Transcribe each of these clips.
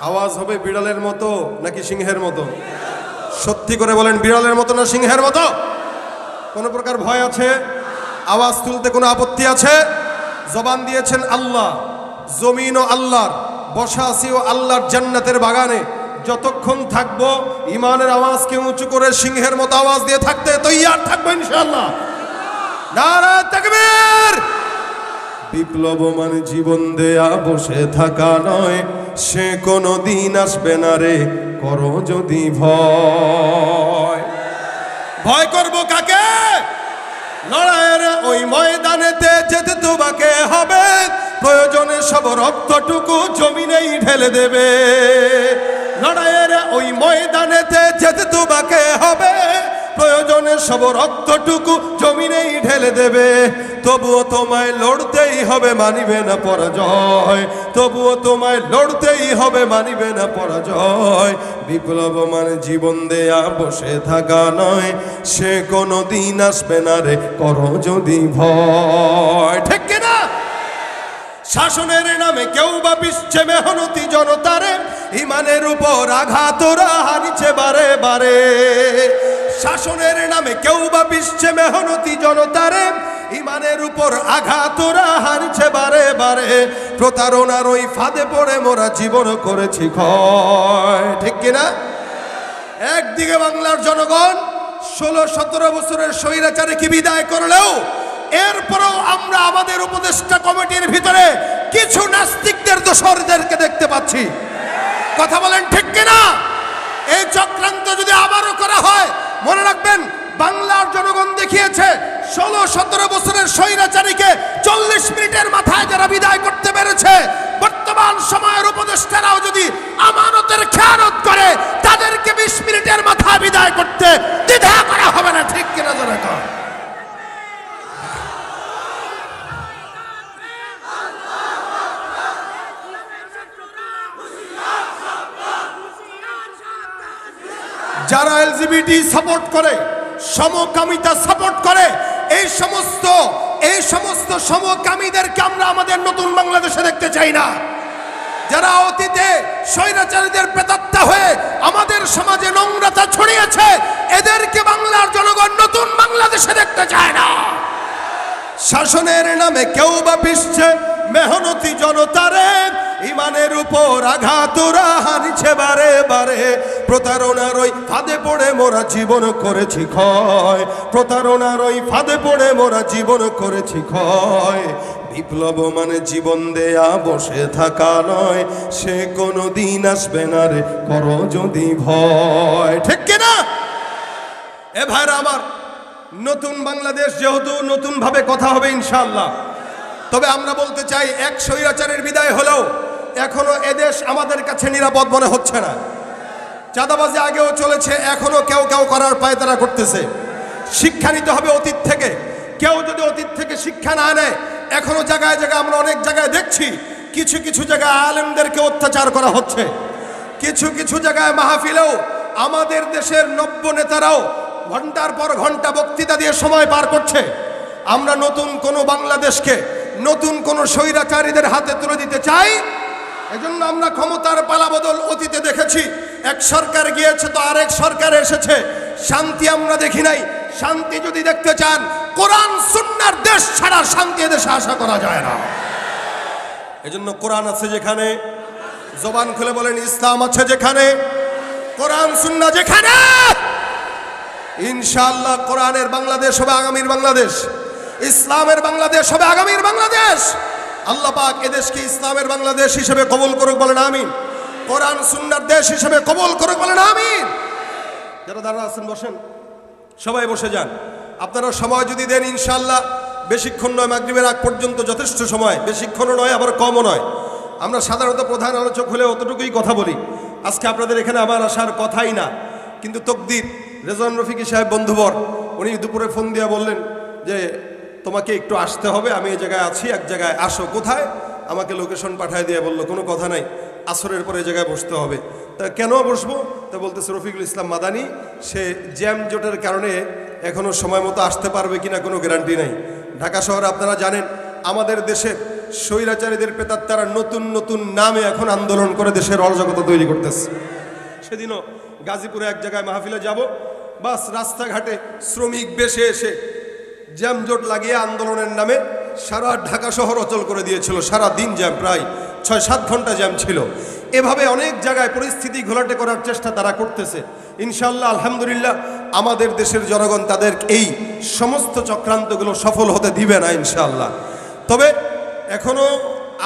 আওয়াজ হবে বিড়ালের মতো নাকি সিংহের মতো? সত্যি করে বলেন, বিড়ালের মতো না সিংহের মতো? কোনো প্রকার ভয় আছে? আওয়াজ তুলতে কোনো আপত্তি আছে? জবান দিয়েছেন আল্লাহ জমিন ও আল্লাহর বসা আছি ও আল্লাহর জান্নাতের বাগানে। যতক্ষণ থাকব, ইমানের আওয়াজকে উঁচু করে সিংহের মতো আওয়াজ দিয়ে থাকতে তৈয়ার থাকব ইনশাআল্লাহ। নারা তাকবীর! বিপ্লব মানে জীবন দেয়া বসে থাকা নয়, সে কোনো দিন আসবে না রে, করো যদি ভয়। ভয় করব কাকে? লড়াইয়ের ওই ময়দানেতে যেতে তোমাকে হবে, প্রয়োজনে সব রক্তটুকু জমিনেই ঢেলে দেবে। লড়াইয়ের ওই ময়দানেতে যেতে তোমাকে হবে প্রয়োজনে সব রক্তটুকু জমিনেই ঢেলে দেবে। তবুও তোমায় লড়তেই হবে, মানিবে না পরাজয়। তবুও তোমায় লড়তেই হবে, মানিবে না পরাজয়। বিপ্লব মানে জীবন দেয়া, বসে থাকা নয়। সে কোনো দিন আসবে না রে, করো যদি ভয়। ঠিক কিনা শাসনের নামে কেউ বা পিসছে মেহনতি জনতারে। ইমানের উপর আঘাত ওরা হানিছে বারে বারে। শাসনের নামে কেউ বা পিসছে মেহনতি জনতারে। ইমানের উপর আঘাত ওরা হারছে বারে বারে। প্রতারণার ওই ফাঁদে পড়ে মোরা জীবন করেছি ক্ষয়। ঠিক কিনা একদিকে বাংলার জনগণ ষোলো সতেরো বছরের স্বৈরাচারে কি বিদায় করলেও, এরপরেও আমরা আমাদের উপদেষ্টা কমিটির ভিতরে কিছু নাস্তিকদের দোসরদেরকে দেখতে পাচ্ছি। কথা বলেন ঠিক কিনা এই চক্রান্ত যদি আবারও করা হয় মনে রাখবেন, বাংলার জনগণ দেখিয়েছে, ষোলো, সতেরো বছরের স্বৈরাচারীকে চল্লিশ মিনিটের মাথায় যারা বিদায় করতে পেরেছে, বর্তমান সময়ের উপদেষ্টারাও যদি আমানতের খেয়ানত করে, তাদেরকে বিশ মিনিটের মাথায় বিদায় করতে দ্বিধা করা হবে না, ঠিক কিনা জোরে যারা এলজিবিটি সাপোর্ট করে, সমকামিতা সাপোর্ট করে, এই সমস্ত এই সমস্ত সমকামীদেরকে আমরা আমাদের নতুন বাংলাদেশে দেখতে চাই না। যারা অতীতে স্বৈরাচারীদের প্রেতাত্মা হয়ে আমাদের সমাজে নোংরাতা ছড়িয়েছে, এদেরকে বাংলার জনগণ নতুন বাংলাদেশে দেখতে চায় না। শাসনের নামে কেউ বা পিসছে মেহনতি জনতারে, ইমানের উপর আঘাত হানিছে বারে বারে। প্রতারণার ওই ফাঁদে পড়ে মোরা জীবন করেছি ক্ষয়। প্রতারণার ওই ফাঁদে পড়ে মোরা জীবন করেছি ক্ষয়। বিপ্লব মানে জীবন দেয়া, বসে থাকা নয়। সে কোনো দিন আসবে না রে, করো যদি ভয়। ঠিক কিনা এ ভাইরা আমার, নতুন বাংলাদেশ যেহেতু নতুন ভাবে কথা হবে ইনশাআল্লাহ। তবে আমরা বলতে চাই, এক স্বৈরাচারের বিদায় হলেও এখনও এদেশ আমাদের কাছে নিরাপদ মনে হচ্ছে না। চাঁদাবাজি আগেও চলেছে, এখনও কেউ কেউ করার পায়তারা করতেছে। শিক্ষা নিতে হবে অতীত থেকে। কেউ যদি অতীত থেকে শিক্ষা না নেয়, এখনও জায়গায় জায়গায় আমরা অনেক জায়গায় দেখছি, কিছু কিছু জায়গায় আলেমদেরকে অত্যাচার করা হচ্ছে। কিছু কিছু জায়গায় মাহফিলেও আমাদের দেশের নব্য নেতারাও ঘণ্টার পর ঘণ্টা বক্তৃতা দিয়ে সময় পার করছে। আমরা নতুন কোনো বাংলাদেশকে, নতুন কোনো স্বৈরাচারীদের হাতে তুলে দিতে চাই। এজন্য আমরা ক্ষমতার পালাবদল অতীতে দেখেছি। এক সরকার গিয়েছে তো আরেক সরকার এসেছে। শান্তি আমরা দেখি নাই। শান্তি যদি দেখতে চান, কোরআন সুন্নার দেশ ছাড়া শান্তি দেশে আশা করা যায় না। এজন্য কোরআন আছে যেখানে, জবান খুলে বলেন, ইসলাম আছে যেখানে, কোরআন সুন্না যেখানে। ইনশাআল্লাহ কোরআনের বাংলাদেশ হবে আগামীর বাংলাদেশ। ইসলামের বাংলাদেশ হবে আগামীর বাংলাদেশ। আল্লাহ পাক এদেশকে ইসলামের বাংলাদেশ হিসেবে কবুল করুক, বলেন আমিন। কোরআন সুন্নার দেশ হিসেবে কবুল করুক বলেন, আমিন। যারা দাঁড়া আছেন, বসেন। সবাই বসে যান। আপনারা সময় যদি দেন ইনশাল্লাহ বেশিক্ষণ নয়, মাগরিবের আগ পর্যন্ত যথেষ্ট সময়। বেশিক্ষণও নয়, আবার কমও নয়। আমরা সাধারণত প্রধান আলোচক হলে অতটুকুই কথা বলি। আজকে আপনাদের এখানে আমার আসার কথাই না। কিন্তু তকদির রেজন রফিকি সাহেব বন্ধুবর, উনি দুপুরে ফোন দিয়ে বললেন যে, তোমাকে একটু আসতে হবে, আমি এই জায়গায় আছি, এক জায়গায় আসো। কোথায়? আমাকে লোকেশন পাঠায় দিয়ে বলল, কোনো কথা নাই। আসরের পরে জায়গায় বসতে হবে। তা কেন বসবো? তা বলতেছে রফিকুল ইসলাম মাদানি, সে জ্যাম জোটের কারণে এখনও সময় মতো আসতে পারবে কিনা কোনো গ্যারান্টি নাই। ঢাকা শহরে আপনারা জানেন, আমাদের দেশের স্বৈরাচারীদের পেতার তারা নতুন নতুন নামে এখন আন্দোলন করে দেশের অরাজকতা তৈরি করতেছে। সেদিনও গাজীপুরে এক জায়গায় মাহফিলে যাব, বাস রাস্তাঘাটে শ্রমিক বেশে এসে জ্যামজোট লাগিয়ে আন্দোলনের নামে সারা ঢাকা শহর অচল করে দিয়েছিল, সারা দিন জ্যাম প্রায় ছয়, সাত ঘণ্টা জ্যাম ছিল। এভাবে অনেক জায়গায় পরিস্থিতি ঘোলাটে করার চেষ্টা তারা করতেছে। ইনশাল্লাহ আলহামদুলিল্লাহ, আমাদের দেশের জনগণ তাদের এই সমস্ত চক্রান্তগুলো সফল হতে দিবে না ইনশাল্লাহ তবে এখনও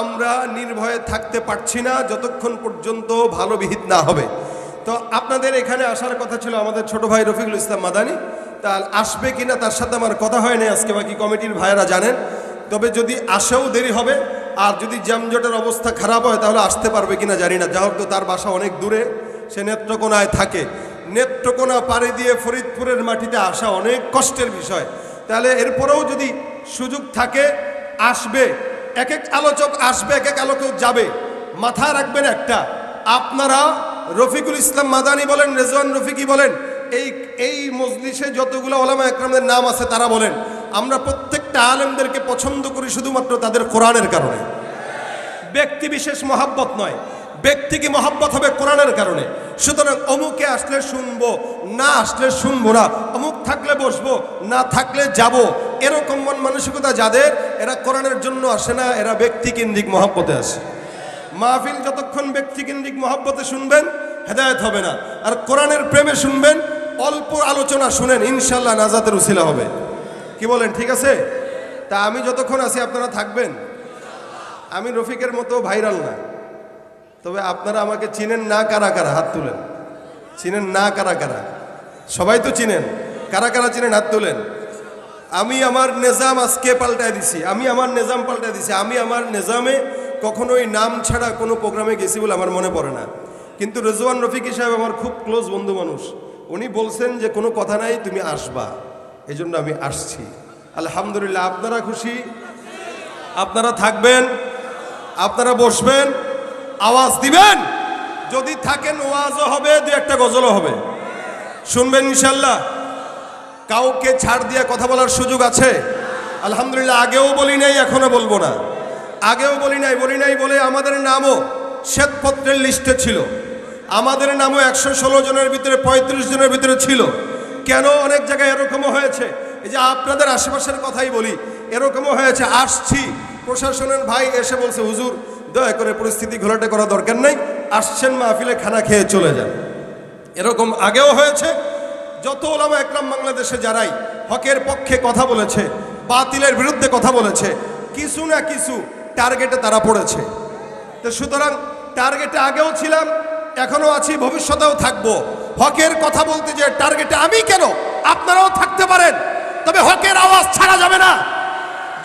আমরা নির্ভয়ে থাকতে পারছি না, যতক্ষণ পর্যন্ত ভালো বিহিত না হবে। তো আপনাদের এখানে আসার কথা ছিল আমাদের ছোট ভাই রফিকুল ইসলাম মাদানি। তা আসবে কিনা তার সাথে আমার কথা হয়নি, আজকে বাকি কমিটির ভাইয়েরা জানেন। তবে যদি আসেও দেরি হবে আর যদি জ্যামজটের অবস্থা খারাপ হয়, তাহলে আসতে পারবে কিনা জানি না। যা হোক তো তার বাসা অনেক দূরে, সে নেত্রকোনায় থাকে। নেত্রকোনা পাড়ি দিয়ে ফরিদপুরের মাটিতে আসা অনেক কষ্টের বিষয়। তাহলে এরপরেও যদি সুযোগ থাকে, আসবে। এক এক আলোচক আসবে এক এক আলোচক যাবে। মাথায় রাখবেন একটা, আপনারা রফিকুল ইসলাম মাদানি বলেন, রেজওয়ান রফিকি বলেন, এই এই মজলিসে যতগুলো ওলামা একরামদের নাম আছে, তারা বলেন আমরা প্রত্যেকটা আলেমদেরকে পছন্দ করি শুধুমাত্র তাদের কোরআনের কারণে। ব্যক্তি বিশেষ মহাব্বত নয়, ব্যক্তিকে মহাব্বত হবে কোরআনের কারণে। সুতরাং অমুকে আসলে শুনব, না আসলে শুনব না, অমুক থাকলে বসবো, না থাকলে যাব, এরকম মন মানসিকতা যাদের, এরা কোরআনের জন্য আসে না, এরা ব্যক্তি কেন্দ্রিক মহাব্বতে আসে। মাহফিল যতক্ষণ ব্যক্তি কেন্দ্রিক মহাব্বতে শুনবেন, হেদায়ত হবে না। আর কোরআনের প্রেমে শুনবেন, অল্প আলোচনা শুনেন ইনশাল্লাহ নাজাতের উসিলা হবে। কি বলেন, ঠিক আছে? তা আমি যতক্ষণ আছি, আপনারা থাকবেন। আমি রফিকের মতো ভাইরাল না। তবে আপনারা আমাকে চিনেন না কারা কারা, হাত তুলেন। চিনেন না কারা কারা। সবাই তো চিনেন। কারা কারা চিনেন, হাত তুলেন। আমি আমার নিজাম আজকে পাল্টায় দিছি। আমি আমার নিজাম পাল্টায় দিছি। আমি আমার নিজামে কখনোই নাম ছাড়া কোনো প্রোগ্রামে গেছি বলে আমার মনে পড়ে না। কিন্তু রেজওয়ান রফিকি সাহেব আমার খুব ক্লোজ বন্ধু মানুষ। উনি বলছেন যে, কোনো কথা নাই, তুমি আসবা। এই জন্য আমি আসছি। আলহামদুলিল্লাহ, আপনারা খুশি? আপনারা থাকবেন, আপনারা বসবেন, আওয়াজ দিবেন। যদি থাকেন ওয়াজও হবে, দু একটা গজলও হবে। শুনবেন ইনশাল্লাহ কাউকে ছাড় দিয়ে কথা বলার সুযোগ আছে? আলহামদুলিল্লাহ, আগেও বলি নাই, এখনও বলব না। আগেও বলি নাই বলি নাই বলে আমাদের নামও শ্বেতপত্রের লিস্টে ছিল। আমাদের নামও একশো ষোলো জনের ভিতরে, পঁয়ত্রিশ জনের ভিতরে ছিল। কেন অনেক জায়গায় এরকমও হয়েছে? এই যে আপনাদের আশেপাশের কথাই বলি, এরকমও হয়েছে, আসছি। প্রশাসনের ভাই এসে বলছে, হুজুর, দয়া করে পরিস্থিতি ঘোলাটে করা দরকার নেই, আসছেন মাহফিলে, খানা খেয়ে চলে যান। এরকম আগেও হয়েছে, যত ওলামা একরাম বাংলাদেশে যারাই হকের পক্ষে কথা বলেছে, বাতিলের বিরুদ্ধে কথা বলেছে, কিছু না কিছু টার্গেটে তারা পড়েছে। তো সুতরাং টার্গেটে আগেও ছিলাম, এখনও আছি, ভবিষ্যতেও থাকব। হকের কথা বলতে যে টার্গেটে আমি কেন? আপনারাও থাকতে পারেন। তবে হকের আওয়াজ ছাড়া যাবে না।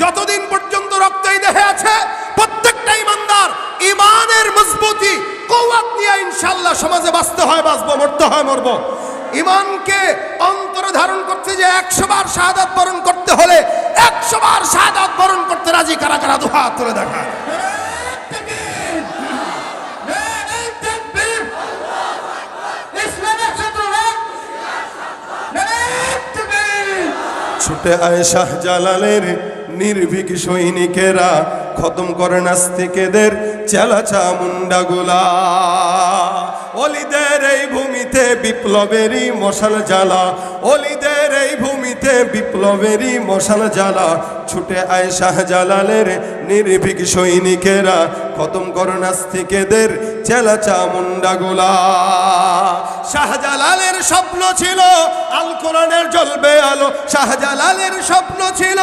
যতদিন পর্যন্ত রক্ত এই দেহে আছে, প্রত্যেকটা ইমানদার ইমানের মজবুতি কৌয়াত নিয়ে ইনশাল্লাহ সমাজে বাঁচতে হয়, বাঁচবো, মরতে হয়, মরবো। ইমানকে অন্তরে ধারণ করতে যে একশো বার শাহাদাত বরণ করতে হলে একশো বার শাহাদাত বরণ করতে রাজি কারা কারা? দুহা তুলে দেখা ছুটে আয় শাহজালালের নির্ভীক সৈনিকেরা, খতম করে নাস্তিকেদের চেলাচা মুন্ডাগুলা অলিদের এই ভূমিতে বিপ্লবেরই মশাল জ্বালা, অলিদের এই ভূমিতে বিপ্লবেরই মশাল জ্বালা। ছুটে আয় শাহজালালের নির্ভীক সৈনিকেরা, খতম করে নাস্তিকেদের চেলাচা মুন্ডাগুলা শাহজালালের স্বপ্ন ছিল, আল কোরআনের জ্বলবে আলো, শাহজালালের স্বপ্ন ছিল,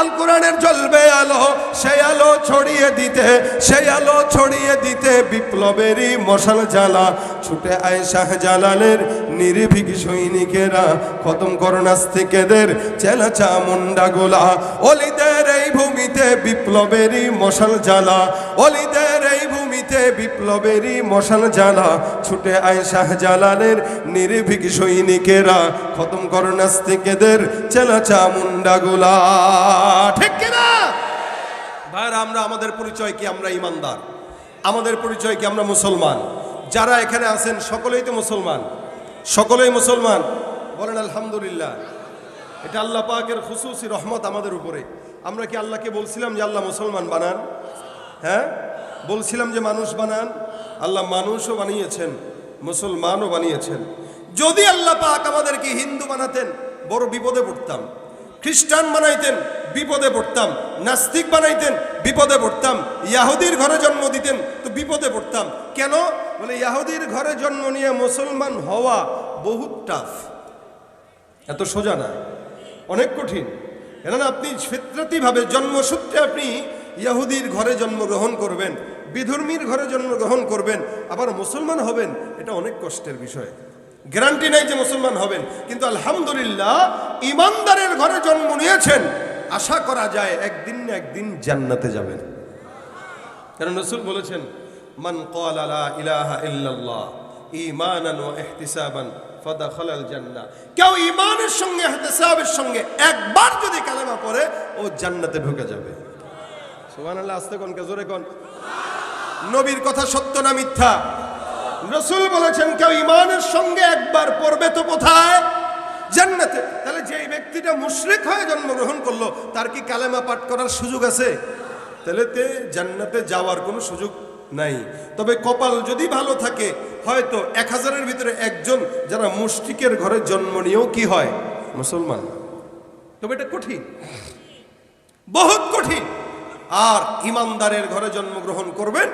আল কোরআনের জ্বলবে আলো, সেই আলো ছড়িয়ে দিতে, সেই আলো ছড়িয়ে দিতে বিপ্লবেরই মশাল জ্বালা, ছুটে আয় শাহজালালের নির্ভীক সৈনিকেরা, খতম করো নাস্তিকেদের চেলাচা মুন্ডাগুলা অলিদের এই ভূমিতে বিপ্লবেরই মশাল জ্বালা, অলিদের এই ভূমিতে বিপ্লবেরই মশাল জ্বালা, ছুটে আয় শাহজালালের নির্ভীক সৈনিকেরা খতম করো নাস্তিকেদের চেলাচা মুন্ডাগুলা ঠিক কিনা? ভাইরা আমরা, আমাদের পরিচয় কি? আমরা ইমানদার। আমাদের পরিচয় কি? আমরা মুসলমান। যারা এখানে আছেন, সকলেই তো মুসলমান। সকলেই মুসলমান। বলেন, আলহামদুলিল্লাহ। এটা আল্লাহ পাকের খুশুসি রহমত আমাদের উপরে। আমরা কি আল্লাহকে বলছিলাম যে আল্লাহ মুসলমান বানান? হ্যাঁ? বলছিলাম যে মানুষ বানান। আল্লাহ মানুষও বানিয়েছেন, মুসলমানও বানিয়েছেন। যদি আল্লাহ পাক আমাদেরকে হিন্দু বানাতেন, বড় বিপদে পড়তাম। খ্রিস্টান বানাইতেন, বিপদে পড়তাম। নাস্তিক বানাইতেন, বিপদে পড়তাম। ইয়াহুদির ঘরে জন্ম দিতেন, তো বিপদে পড়তাম। কেন? বলে ইয়াহুদির ঘরে জন্ম নিয়ে মুসলমান হওয়া বহুত টাফ এত সোজা না। অনেক কঠিন। কেননা আপনি ফিতরাতিভাবে জন্মসূত্রে আপনি ইয়াহুদির ঘরে জন্মগ্রহণ করবেন, বিধর্মীর ঘরে জন্মগ্রহণ করবেন, আবার মুসলমান হবেন, এটা অনেক কষ্টের বিষয়। গ্যারান্টি নেই যে মুসলমান হবেন। কিন্তু আলহামদুলিল্লাহ, ইমানদারের ঘরে জন্ম নিয়েছেন। আশা করা যায় একদিন না একদিন জান্নাতে যাবেন। কারণ রসুল বলেছেন, মান কল ইলাহা ইল্লাল্লাহ, ঈমানান ওয়া ইহতিসাবান ফাদাখালাল জান্নাহ কেউ ঈমানের সঙ্গে, ইহতিসাবের সঙ্গে একবার যদি কালেমা পড়ে, ও জান্নাতে ঢুকে যাবে। সুবহানাল্লাহ, আস্তে কোন জোরে কোন? নবীর কথা সত্য না মিথ্যা? রসুল বলেছেন, কেউ ঈমানের সঙ্গে একবার পড়বে তো কোথায়? জান্নাতে। তাহলে যেই ব্যক্তিটা মুশরিক হয়ে জন্মগ্রহণ করল, তার কি কালেমা পাঠ করার সুযোগ আছে? তাহলে তে জান্নাতে যাওয়ার কোনো সুযোগ নাই। তবে কপাল যদি ভালো থাকে, হয়তো এক হাজারের ভিতরে একজন যারা মুশরিকের ঘরে জন্ম নিয়েও কি হয়? মুসলমান। তবে এটা কঠিন। বহুত কঠিন। আর ইমানদারের ঘরে জন্মগ্রহণ করবেন,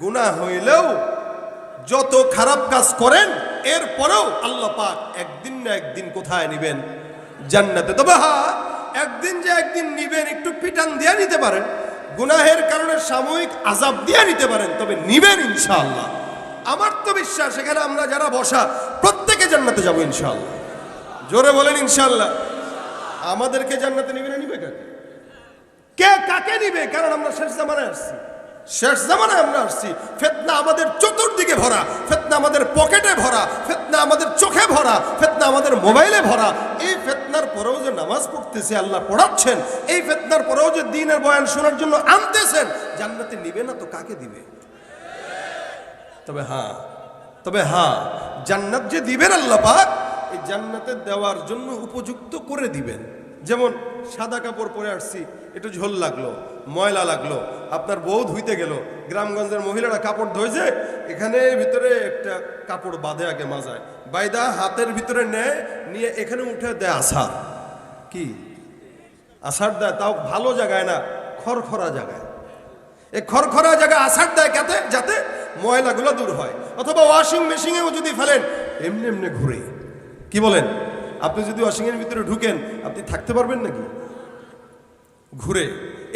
গুনাহ হইলেও যত খারাপ কাজ করেন, এরপরেও আল্লাহ পাক একদিন না একদিন কোথায় নিবেন? জান্নাতে। তবে হ্যাঁ একদিন যে একদিন নিবেন, একটু পিটান দিয়ে নিতে পারেন। গুনাহের কারণে সাময়িক আজাব দিয়ে নিতে পারেন, তবে নিবেন ইনশাআল্লাহ। আমার তো বিশ্বাস, এখানে আমরা যারা বসা, প্রত্যেকে জান্নাতে যাব ইনশাআল্লাহ। জোরে বলেন ইনশাআল্লাহ। আমাদেরকে জান্নাতে নিবে না, নিবে কাকে? কে কাকে নিবে? কারণ আমরা শেষ জামানায় আসছি। শেষ জামানায় আমরা আসছি। ফেতনা আমাদের চতুর্দিকে ভরা, ফেতনা আমাদের পকেটে ভরা, ফেতনা আমাদের চোখে ভরা, ফেতনা আমাদের মোবাইলে ভরা। এই ফেতনার পরেও যে নামাজ পড়তেছে, আল্লাহ পড়াচ্ছেন, এই ফেতনার পরেও যে দিনের বয়ান শোনার জন্য আনতেছেন, জান্নাতে নিবে না তো কাকে দিবে? তবে হ্যাঁ তবে হ্যাঁ জান্নাত যে দিবেন আল্লাহ পাক, এই জান্নাতে দেওয়ার জন্য উপযুক্ত করে দিবেন। যেমন সাদা কাপড় পরে আসছি, একটু ঝোল লাগল, ময়লা লাগল আপনার বউ ধুইতে গেল। গ্রামগঞ্জের মহিলারা কাপড় ধুইছে, এখানে ভিতরে একটা কাপড় বাঁধে আগে মাজায়। বাইদা হাতের ভিতরে নেয়, নিয়ে এখানে উঠে দেয় আসার কি? আসার দেয়, তাও ভালো জায়গায় না খড়খড়া জায়গায়। এই খড়খড়া জায়গায় আসার দেয় যাতে যাতে ময়লাগুলো দূর হয়। অথবা ওয়াশিং মেশিনেও যদি ফেলেন, এমনি এমনি ঘুরে। কি বলেন? আপনি যদি ওয়াশিংয়ের ভিতরে ঢুকেন, আপনি থাকতে পারবেন নাকি? ঘুরে।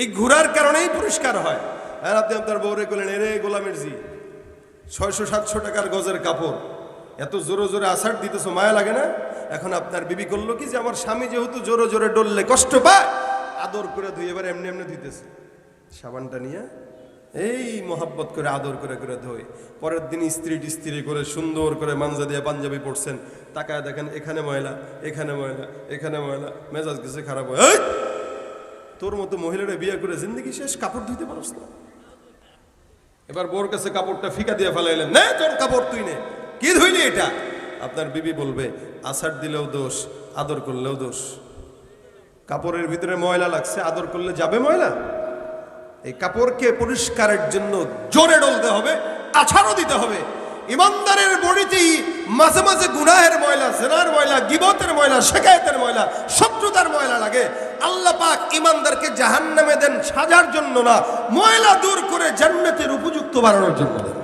এই ঘোরার কারণেই পরিষ্কার হয়। আর আপনি আপনার বউরে করলেন এরে গোলামের জি, ছয়শো, সাতশো টাকার গজের কাপড়, এত জোরে জোরে আষাঢ় দিতেছো, মায়া লাগে না? এখন আপনার বিবি করল কি যে, আমার স্বামী যেহেতু জোরে জোরে ডললে কষ্ট পায়, আদর করে ধুই এবার এমনি এমনি ধুইতেছে। সাবানটা নিয়ে এই মোহাব্বত করে আদর করে করে ধোয়। পরের দিন স্ত্রী টিস্ত্রি করে সুন্দর করে মাঞ্জা দিয়ে পাঞ্জাবি পড়ছেন তাকায় দেখেন, এখানে ময়লা এখানে ময়লা এখানে ময়লা, মেজাজ কিছু খারাপ হয়! তোর মতো মহিলারা বিয়ে করে জিন্দগি শেষ, কাপড় ধুইতে পারস না। এবার বোর কাছে কাপড়টা ফিকা দিয়ে ফেলাইলেন, না তোর কাপড় তুই নে। কি ধুইলি এটা? আপনার বিবি বলবে আষাঢ় দিলেও দোষ, আদর করলেও দোষ। কাপড়ের ভিতরে ময়লা লাগছে, আদর করলে যাবে ময়লা? এই কাপড়কে পরিষ্কারের জন্য জোরে ডলতে হবে, আছাড়ও দিতে হবে। ইমানদারের বডিতেই মাঝে মাঝে গুনাহের ময়লা, জেনার ময়লা, গিবতের ময়লা, শেখায়তের ময়লা, শত্রুতার ময়লা লাগে। আল্লাহ পাক ইমানদারকে জাহান্নামে দেন সাজার জন্য না, ময়লা দূর করে জান্নাতের উপযুক্ত বানানোর জন্য দেন।